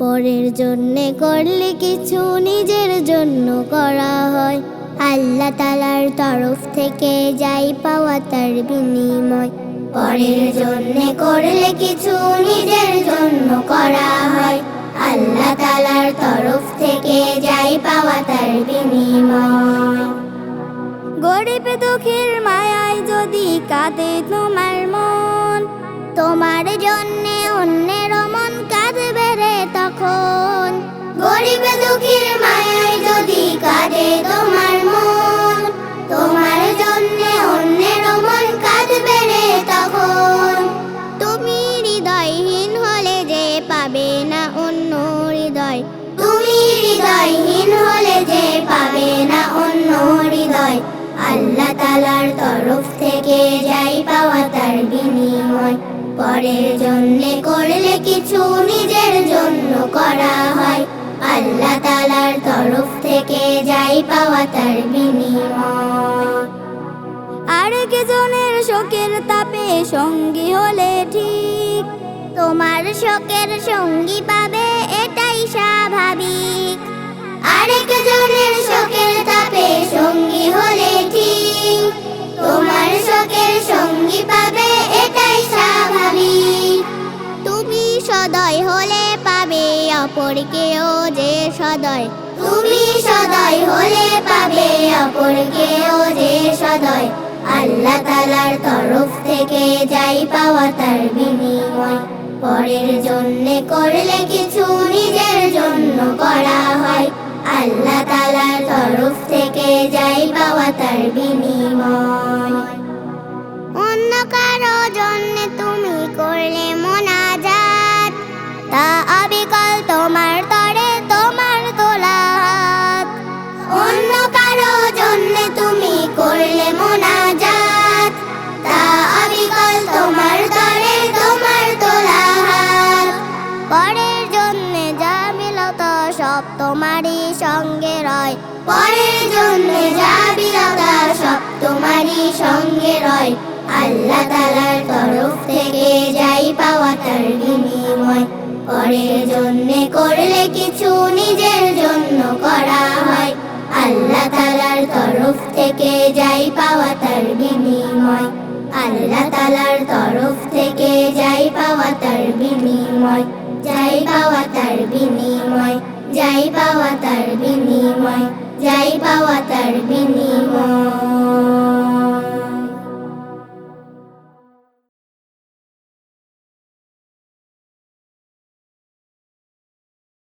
পরের জন্যে করলে কিছু নিজের জন্য করা হয়। আল্লাহ তালার তরফ থেকে যাই পাওয়া তার বিনিময়। পরের জন্যে করলে কিছু নিজের জন্য করা হয়। আল্লাহ তালার তরফ থেকে যাই পাওয়া তার বিনিময়। গরিব দুঃখের মায়ায় যদি কাঁদে তোমার মন, তোমার জন্যে হৃদয়হীন হলে যে পাবে না অন্য হৃদয় আল্লাহ তালার তরফ থেকে যাই পাওয়া তার বিনিময় পরের জন্যে করলে কিছু নিজের জন্য করা হয় আল্লাহ তালার তরফ থেকে যাই পাওয়া তার বিনিময় আরেক জনের শোকের তাপে সঙ্গী হলে ঠিক তোমার শোকের সঙ্গী পাবে এটাই স্বাভাবিক জনের শোকের তাপে সঙ্গী হলে ঠিক। তোমার শোকের সঙ্গী পাবে এটাই স্বাভাবিক। তুমি সদয় হলে পাবে অপরকেও যে সদয়। তুমি সদয় হলে পাবে অপরকেও যে সদয়। আল্লাহ তালার তরফ থেকে যাই পাওয়া তার বিনিময়। পরের জন্যে করলে কিছু নিজের জন্য করা আল্লাহ তালার তরফ থেকে যাই পাওয়া তার বিনিময়। অন্য কারও জন্য তুমি করলে তোমারই সঙ্গে রয়। পরের জন্য যা বিলতা সব তোমারই সঙ্গে রয়। আল্লাহ তালার তরফ থেকে যাই পাওয়া তার বিনিময়। পরের জন্য করলে কিছু নিজের জন্য করা হয়। আল্লাহ তালার তরফ থেকে যাই পাওয়া তার বিনিময়। আল্লাহ তালার তরফ থেকে যাই পাওয়া তার বিনিময়। যাই পাওয়া তার বিনিময়। যাই পাওয়া তার বিনিময় যাই পাওয়া তার বিনিময়।